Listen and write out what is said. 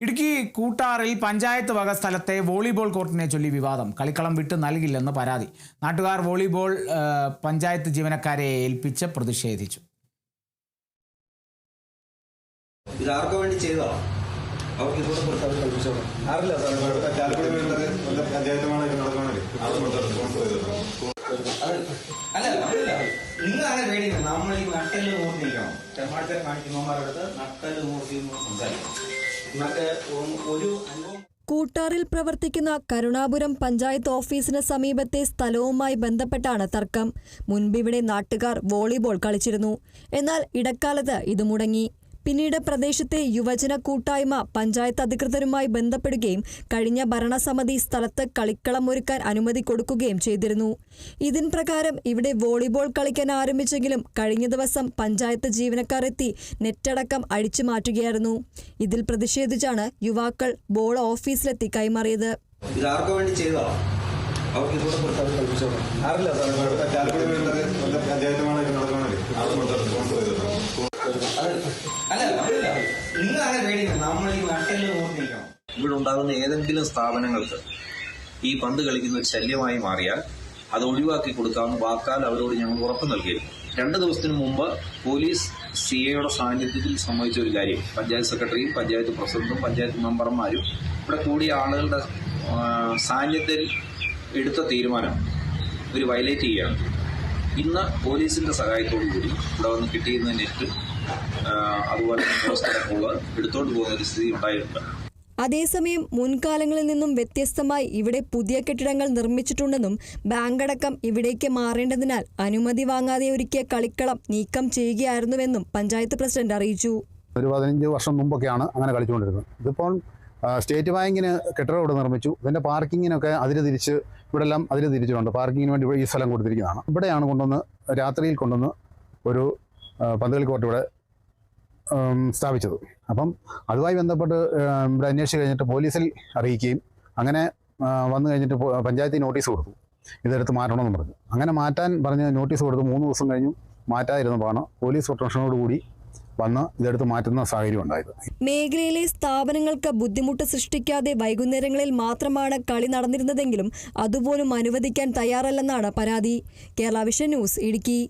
ഇടുക്കി കൂട്ടാറിൽ പഞ്ചായത്ത് വക സ്ഥലത്തെ വോളിബോൾ കോർട്ടിനെ ചൊല്ലി വിവാദം. കളിക്കളം വിട്ട് നൽകില്ലെന്ന് പരാതി. നാട്ടുകാർ വോളിബോൾ പഞ്ചായത്ത് ജീവനക്കാരെ ഏൽപ്പിച്ച് പ്രതിഷേധിച്ചു. വേണ്ടി ചെയ്തോ? അവർക്ക് ഇതുകൂടെ നിങ്ങൾ അങ്ങനെ പേടിക്കണം. നമ്മൾ ഈ നട്ടൽ നൂർത്തി നിൽക്കണം തെമ്മാഴ്ച കാണിക്കുന്നവന്മാരുടെ നട്ടൽ മൂർത്തി സംസാരിക്കണം. ഒരു കൂട്ടാറിൽ പ്രവർത്തിക്കുന്ന കരുണാപുരം പഞ്ചായത്ത് ഓഫീസിന് സമീപത്തെ സ്ഥലവുമായി ബന്ധപ്പെട്ടാണ് തർക്കം. മുൻപിവിടെ നാട്ടുകാർ വോളിബോൾ കളിച്ചിരുന്നു. എന്നാൽ ഇടക്കാലത്ത് ഇത് മുടങ്ങി. പിന്നീട് പ്രദേശത്തെ യുവജന കൂട്ടായ്മ പഞ്ചായത്ത് അധികൃതരുമായി ബന്ധപ്പെടുകയും കഴിഞ്ഞ ഭരണസമിതി സ്ഥലത്ത് കളിക്കളം ഒരുക്കാൻ അനുമതി കൊടുക്കുകയും ചെയ്തിരുന്നു. ഇതിൻ പ്രകാരം ഇവിടെ വോളിബോൾ കളിക്കാൻ ആരംഭിച്ചെങ്കിലും കഴിഞ്ഞ ദിവസം പഞ്ചായത്ത് ജീവനക്കാർ എത്തി നെറ്റടക്കം അഴിച്ചു മാറ്റുകയായിരുന്നു. ഇതിൽ പ്രതിഷേധിച്ചാണ് യുവാക്കൾ ബോൾ ഓഫീസിലെത്തി കൈമാറിയത്. ഇത് വേണ്ടി ചെയ്തോ അവർക്ക് ഇതുകൂടെ കൊടുത്ത് അവർ വേണ്ടത് നല്ല പഞ്ചായത്തുമാണ് ഇത് നടക്കണമല്ലേ നിങ്ങൾ നമ്മൾ ഈ ഇവിടെ ഉണ്ടാകുന്ന ഏതെങ്കിലും സ്ഥാപനങ്ങൾക്ക് ഈ പന്ത് കളിക്കുന്ന ഒരു ശല്യമായി മാറിയാൽ അത് ഒഴിവാക്കി കൊടുക്കാമെന്ന് വാക്കാൽ അവരോട് ഞങ്ങൾ ഉറപ്പ് നൽകിയിരുന്നു രണ്ട് ദിവസത്തിന് മുമ്പ് പോലീസ് സി എയുടെ സാന്നിധ്യത്തിൽ സംഭവിച്ച ഒരു കാര്യം. പഞ്ചായത്ത് സെക്രട്ടറിയും പഞ്ചായത്ത് പ്രസിഡന്റും പഞ്ചായത്ത് മെമ്പർമാരും ഇവിടെ കൂടിയ ആളുകളുടെ സാന്നിധ്യത്തിൽ എടുത്ത തീരുമാനം. ഇവർ വയലേറ്റ് ചെയ്യുകയാണ്. ഇന്ന് പോലീസിന്റെ സഹായത്തോടു കൂടി ഇവിടെ വന്ന് കിട്ടിയിരുന്ന നെറ്റ് അതുപോലെ പോസ്റ്ററൊക്കെ എടുത്തോണ്ട് പോകുന്ന ഒരു സ്ഥിതി ഉണ്ടായിട്ടുണ്ട്. അതേസമയം മുൻകാലങ്ങളിൽ നിന്നും വ്യത്യസ്തമായി ഇവിടെ പുതിയ കെട്ടിടങ്ങൾ നിർമ്മിച്ചിട്ടുണ്ടെന്നും ബാങ്കടക്കം ഇവിടേക്ക് മാറേണ്ടതിനാൽ അനുമതി വാങ്ങാതെ ഒരുക്കിയ കളിക്കളം നീക്കം ചെയ്യുകയായിരുന്നുവെന്നും പഞ്ചായത്ത് പ്രസിഡന്റ് അറിയിച്ചു. ഒരു പതിനഞ്ച് വർഷം മുമ്പൊക്കെയാണ് അങ്ങനെ കളിച്ചുകൊണ്ടിരുന്നത്. ഇതിപ്പോൾ സ്റ്റേറ്റ് ബാങ്കിന് കെട്ടിടം ഇവിടെ നിർമ്മിച്ചു. ഇതിന്റെ പാർക്കിങ്ങിനൊക്കെ അതിര് തിരിച്ച് ഇവിടെ എല്ലാം അതിര് തിരിച്ചിട്ടുണ്ട്. പാർക്കിങ്ങിന് വേണ്ടി ഇവിടെ ഈ സ്ഥലം കൊടുത്തിരിക്കുന്നതാണ്. ഇവിടെയാണ് കൊണ്ടുവന്ന് രാത്രിയിൽ കൊണ്ടുവന്ന് ഒരു ആ, പന്തുകളി കോർട്ട് ഇവിടെ സ്ഥാപിച്ചത്. അപ്പം അതുമായി ബന്ധപ്പെട്ട് ഇവിടെ അന്വേഷിച്ച് കഴിഞ്ഞിട്ട് പോലീസിൽ അറിയിക്കുകയും അങ്ങനെ വന്നു കഴിഞ്ഞിട്ട് പഞ്ചായത്തിൽ നോട്ടീസ് കൊടുത്തു. ഇതെടുത്ത് മാറ്റണമെന്ന് പറഞ്ഞു. അങ്ങനെ മാറ്റാൻ പറഞ്ഞ് നോട്ടീസ് കൊടുത്ത് മൂന്ന് ദിവസം കഴിഞ്ഞു മാറ്റാതിരുന്നപ്പോഴാണ് പോലീസ് പ്രൊട്ടക്ഷനോടുകൂടി വന്ന് ഇതെടുത്ത് മാറ്റുന്ന സാഹചര്യം ഉണ്ടായത്. മേഖലയിലെ സ്ഥാപനങ്ങൾക്ക് ബുദ്ധിമുട്ട് സൃഷ്ടിക്കാതെ വൈകുന്നേരങ്ങളിൽ മാത്രമാണ് കളി നടന്നിരുന്നതെങ്കിലും അതുപോലും അനുവദിക്കാൻ തയ്യാറല്ലെന്നാണ് പരാതി. Kerala vision news Idukki.